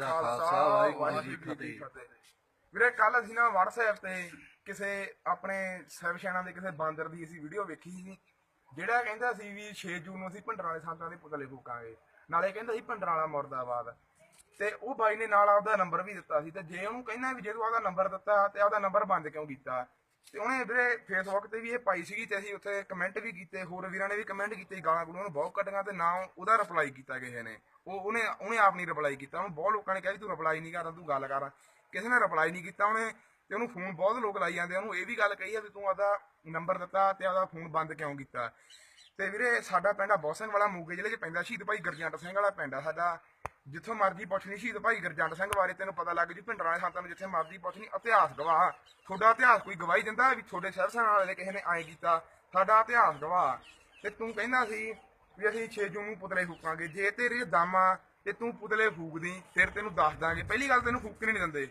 ਕਾ ਖਾਲਸਾ ਵਾਹਿਗੁਰੂ ਜੀ ਕੀ ਫਤਿਹ। ਵੀਰੇ ਕੱਲ ਅਸੀਂ ਨਾ WhatsApp ਤੇ ਕਿਸੇ ਆਪਣੇ ਸੈਵਸ਼ਾਨਾ ਦੇ ਕਿਸੇ ਬਾਂਦਰ ਦੀ ਅਸੀਂ ਵੀਡੀਓ ਵੇਖੀ ਸੀ ਜਿਹੜਾ ਕਹਿੰਦਾ ਸੀ ਵੀ 6 ਜੂਨ ਨੂੰ ਅਸੀਂ ਭੰਡਰਾਂ ਵਾਲੇ ਸੰਤਾਂ ਦੇ ਪੁਤਲੇ ਫੂਕਾਂਗੇ। ਨਾਲੇ ਕਹਿੰਦਾ ਸੀ ਭੰਡਰਾਂ ਵਾਲਾ ਮੁਰਦਾਬਾਦ। ਤੇ ਉਹ ਬਾਈ ਨੇ ਨਾਲ ਆਪਦਾ ਨੰਬਰ ਵੀ ਦਿੱਤਾ ਸੀ ਤੇ ਜੇ ਉਹਨੂੰ ਕਹਿੰਦਾ ਵੀ ਜੇ ਤੂੰ ਆਪਦਾ ਨੰਬਰ ਦਿੱਤਾ ਤੇ ਆਪਦਾ ਨੰਬਰ ਬੰਦ ਕਿਉਂ ਕੀਤਾ? ਤੇ ਉਹਨੇ ਵੀਰੇ ਫੇਸਬੁੱਕ ਤੇ ਵੀ ਇਹ ਪਾਈ ਸੀਗੀ ਤੇ ਅਸੀਂ ਉੱਥੇ ਕਮੈਂਟ ਵੀ ਕੀਤੇ, ਹੋਰ ਵੀਰਾਂ ਨੇ ਵੀ ਕਮੈਂਟ ਕੀਤੇ, ਗਾਲਾਂ ਗੁਲਾਂ ਨੂੰ ਬਹੁਤ ਕੱਢੀਆਂ ਤੇ ਨਾ ਉਹਦਾ ਰਿਪਲਾਈ ਕੀਤਾ ਕਿਸੇ ਨੇ। ਉਹ ਉਹਨੇ ਉਹਨੇ ਆਪ ਨਹੀਂ ਰਿਪਲਾਈ ਕੀਤਾ। ਉਹਨੂੰ ਬਹੁਤ ਲੋਕਾਂ ਨੇ ਕਿਹਾ ਵੀ ਤੂੰ ਰਿਪਲਾਈ ਨਹੀਂ ਕਰਦਾ, ਤੂੰ ਗੱਲ ਕਰ। ਕਿਸੇ ਨੇ ਰਿਪਲਾਈ ਨਹੀਂ ਕੀਤਾ ਉਹਨੇ ਤੇ ਉਹਨੂੰ ਫੋਨ ਬਹੁਤ ਲੋਕ ਲਾਈ ਜਾਂਦੇ ਉਹਨੂੰ ਇਹ ਵੀ ਗੱਲ ਕਹੀ ਆ ਵੀ ਤੂੰ ਆਦਾ ਨੰਬਰ ਦਿੱਤਾ ਤੇ ਆਦਾ ਫੋਨ ਬੰਦ ਕਿਉਂ ਕੀਤਾ। ਤੇ ਵੀਰੇ ਸਾਡਾ ਪਿੰਡ ਆ ਬੋਸਨ ਵਾਲਾ ਮੋਗੇ ਜ਼ਿਲ੍ਹੇ 'ਚ ਪੈਂਦਾ। ਸ਼ਹੀਦ ਭਾਈ ਗਰਜੰਟ ਸਿੰਘ ਵਾਲਾ ਪਿੰਡ ਆ ਸਾਡਾ। ਜਿੱਥੋਂ ਮਰਜ਼ੀ ਪੁੱਛਣੀ ਸ਼ਹੀਦ ਭਾਈ ਗਰਜੰਟ ਸਿੰਘ ਬਾਰੇ ਤੈਨੂੰ ਪਤਾ ਲੱਗ ਜੂ ਭਿੰਡਰਾਂ ਦੇ ਸੰਤਾਂ ਨੂੰ ਜਿੱਥੇ ਮਰਜ਼ੀ ਪੁੱਛਣੀ ਇਤਿਹਾਸ ਗਵਾਹ। ਤੁਹਾਡਾ ਇਤਿਹਾਸ ਕੋਈ ਗਵਾਹੀ ਦਿੰਦਾ ਵੀ ਤੁਹਾਡੇ ਸਰਸਾਂ ਵਾਲੇ ਕਿਸੇ ਨੇ ਐਂ ਕੀਤਾ? ਸਾਡਾ ਇਤਿਹਾਸ ਗਵਾਹ। ਤੇ ਤੂੰ ਕਹਿੰਦਾ ਸੀ ਵੀ ਅਸੀਂ 6 ਜੂਨ ਨੂੰ ਪੁਤਲੇ ਫੂਕਾਂਗੇ। ਜੇ ਤੇਰੇ ਦਮ ਆ ਤੇ ਤੂੰ ਪੁਤਲੇ ਫੂਕਦੀ, ਫਿਰ ਤੈਨੂੰ ਦੱਸ ਦਾਂਗੇ। ਪਹਿਲੀ ਗੱਲ ਤੈਨੂੰ ਫੂਕਣੇ ਨਹੀਂ ਦਿੰਦੇ।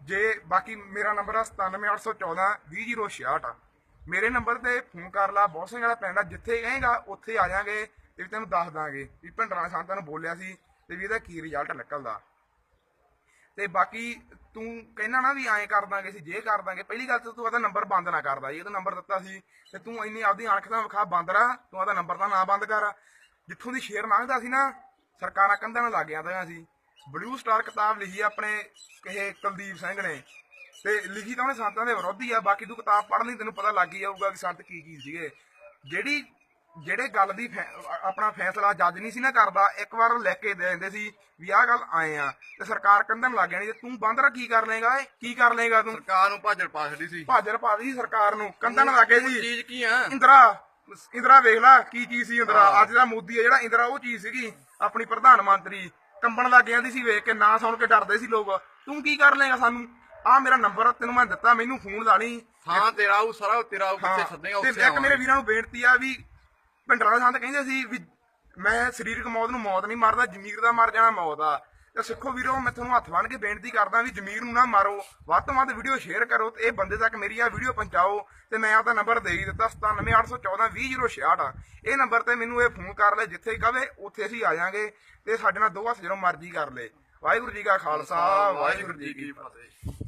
ਜੇ ਬਾਕੀ ਮੇਰਾ ਨੰਬਰ ਆ 97814 20066 ਮੇਰੇ ਨੰਬਰ ਤੇ ਫੋਨ ਕਰ ਲਾ, ਬਹੁਤ ਸਿੰਘ ਵਾਲਾ ਪਿੰਡ ਆ, ਜਿੱਥੇ ਕਹੇਗਾ ਉੱਥੇ ਆ ਜਾਾਂਗੇ ਤੇ ਤੈਨੂੰ ਦੱਸ ਦਾਂਗੇ ਵੀ ਭੰਡਰਾਂ ਸੰਤਾਂ ਨੂੰ ਬੋਲਿਆ ਸੀ ਤੇ ਵੀ ਇਹਦਾ ਕੀ ਰਿਜ਼ਲਟ ਨਿਕਲਦਾ। ਤੇ ਬਾਕੀ ਤੂੰ ਕਹਿਣਾ ਨਾ ਵੀ ਐਂ ਕਰ ਦਾਂਗੇ, ਅਸੀਂ ਜੇ ਕਰ ਦਾਂਗੇ। ਪਹਿਲੀ ਗੱਲ ਤਾਂ ਤੂੰ ਆਦਾ ਨੰਬਰ ਬੰਦ ਨਾ ਕਰਦਾ ਜੀ। ਤੂੰ ਨੰਬਰ ਦਿੱਤਾ ਸੀ ਤੇ ਤੂੰ ਇੰਨੀ ਆਪਦੀ ਅੱਖ ਦਾ ਵਿਖਾ ਬੰਦ ਰਾ ਤੂੰ ਆਦਾ ਨੰਬਰ ਤਾਂ ਨਾ ਬੰਦ ਕਰ। ਜਿੱਥੋਂ ਦੀ ਸ਼ੇਰ ਲੰਘਦਾ ਸੀ ਨਾ, ਸਰਕਾਰਾਂ ਕੰਧਾਂ ਨਾਲ ਲੱਗ ਜਾਂਦੀਆਂ ਸੀ। ਬਲੂ ਸਟਾਰ ਕਿਤਾਬ ਲਿਖੀ ਆਪਣੇ ਕਿਸੇ ਕੁਲਦੀਪ ਸਿੰਘ ਨੇ। ਤੇ ਲਿਖੀ ਤਾਂ ਉਹਨੇ ਸੰਤਾਂ ਦੇ ਵਿਰੋਧੀ ਆ। ਬਾਕੀ ਤੂੰ ਕਿਤਾਬ ਪੜ੍ਹ ਲਈ, ਤੈਨੂੰ ਪਤਾ ਲੱਗ ਹੀ ਜਾਊਗਾ ਕਿ ਸੰਤ ਕੀ ਕੀ ਸੀਗੇ। ਜਿਹੜੀ ਜਿਹੜੇ ਗੱਲ ਦੀ ਆਪਣਾ ਫੈਸਲਾ ਜੱਜ ਨਹੀਂ ਸੀ ਨਾ ਕਰਦਾ ਇੱਕ ਵਾਰ ਲਿਖ ਕੇ ਦੇ ਦਿੰਦੇ ਸੀ ਵੀ ਆਹ ਗੱਲ ਆਏ ਆ। ਤੇ ਸਰਕਾਰ ਕੰਧਾਂ ਲੱਗ ਜਾਣੀ ਤੇ ਤੂੰ ਬੰਦ ਰ ਕੀ ਕਰ ਲੇਗਾ ਏ ਕੀ ਕਰ ਲੇਗਾ ਤੂੰ? ਸਰਕਾਰ ਨੂੰ ਭਾਜੜ ਪਾ ਛੱਡੀ ਸੀ। ਭਾਜਰ ਪਾ ਦੀ ਸਰਕਾਰ ਨੂੰ। ਕੰਧਾਂ ਨਾਲ ਲੱਗੇ ਸੀ ਚੀਜ਼ ਕੀ ਆ? ਇੰਦਰਾ ਇੰਦਰਾ ਵੇਖ ਲੈ ਕੀ ਚੀਜ਼ ਸੀ ਇੰਦਰਾ। ਅੱਜ ਦਾ ਮੋਦੀ ਆ ਜਿਹੜਾ ਇੰਦਰਾ ਉਹ ਚੀਜ਼ ਸੀਗੀ ਆਪਣੀ ਪ੍ਰਧਾਨ ਮੰਤਰੀ। ਕੰਬਣ ਲੱਗ ਜਾਂਦੀ ਸੀ ਵੇਖ ਕੇ ਨਾ ਸੁਣ ਕੇ ਡਰਦੇ ਸੀ ਲੋਕ। ਤੂੰ ਕੀ ਕਰ ਲੇਗਾ ਸਾਨੂੰ? ਆ ਮੇਰਾ ਨੰਬਰ ਤੈਨੂੰ ਮੈਂ ਦਿੱਤਾ ਮੈਨੂੰ ਫੋਨ ਲਾ ਲਈ। ਥਾਂ ਤੇਰਾ ਉਹ ਸਾਰਾ ਤੇਰਾ ਉਹ ਕਿੱਥੇ ਸੱਦੇਗਾ ਤੇ ਉੱਥੇ ਇੱਕ ਮੇਰੇ। ਵੀਰਾਂ ਨੂੰ ਬੇਨਤੀ ਆ ਵੀ ਭਿੰਡਰਾਂ ਦੇ ਸੰਤ ਕਹਿੰਦੇ ਸੀ ਵੀ ਮੈਂ ਸਰੀਰਕ ਮੌਤ ਨੂੰ ਮੌਤ ਨਹੀਂ ਮਾਰਦਾ, ਜ਼ਮੀਰ ਦਾ ਮਰ ਜਾਣਾ ਮੌਤ ਆ। ਤੇ ਸਿੱਖੋ ਵੀਰੋ, ਮੈਂ ਤੁਹਾਨੂੰ ਹੱਥ ਬੰਨ ਕੇ ਬੇਨਤੀ ਕਰਦਾ ਵੀ ਜ਼ਮੀਰ ਨੂੰ ਨਾ ਮਾਰੋ। ਵੱਧ ਤੋਂ ਵੱਧ ਵੀਡੀਓ ਸ਼ੇਅਰ ਕਰੋ ਤੇ ਇਹ ਬੰਦੇ ਤੱਕ ਮੇਰੀ ਆ ਵੀਡੀਓ ਪਹੁੰਚਾਓ ਤੇ ਮੈਂ ਆਪਦਾ ਨੰਬਰ ਦੇ ਹੀ ਦਿੱਤਾ 97814 ਆ ਇਹ ਨੰਬਰ ਤੇ ਮੈਨੂੰ ਇਹ ਫੋਨ ਕਰ ਲੈ, ਜਿੱਥੇ ਕਵੇ ਉੱਥੇ ਅਸੀਂ ਆ ਜਾਾਂਗੇ ਤੇ ਸਾਡੇ ਨਾਲ ਦੋ ਹੱਥ ਜਦੋਂ ਮਰਜ਼ੀ ਕਰ ਲੈ। ਵਾਹਿਗੁਰੂ ਜੀ ਕਾ ਖਾਲਸਾ, ਵਾਹਿਗੁਰੂ ਜੀ ਕੀ ਫਤਿਹ।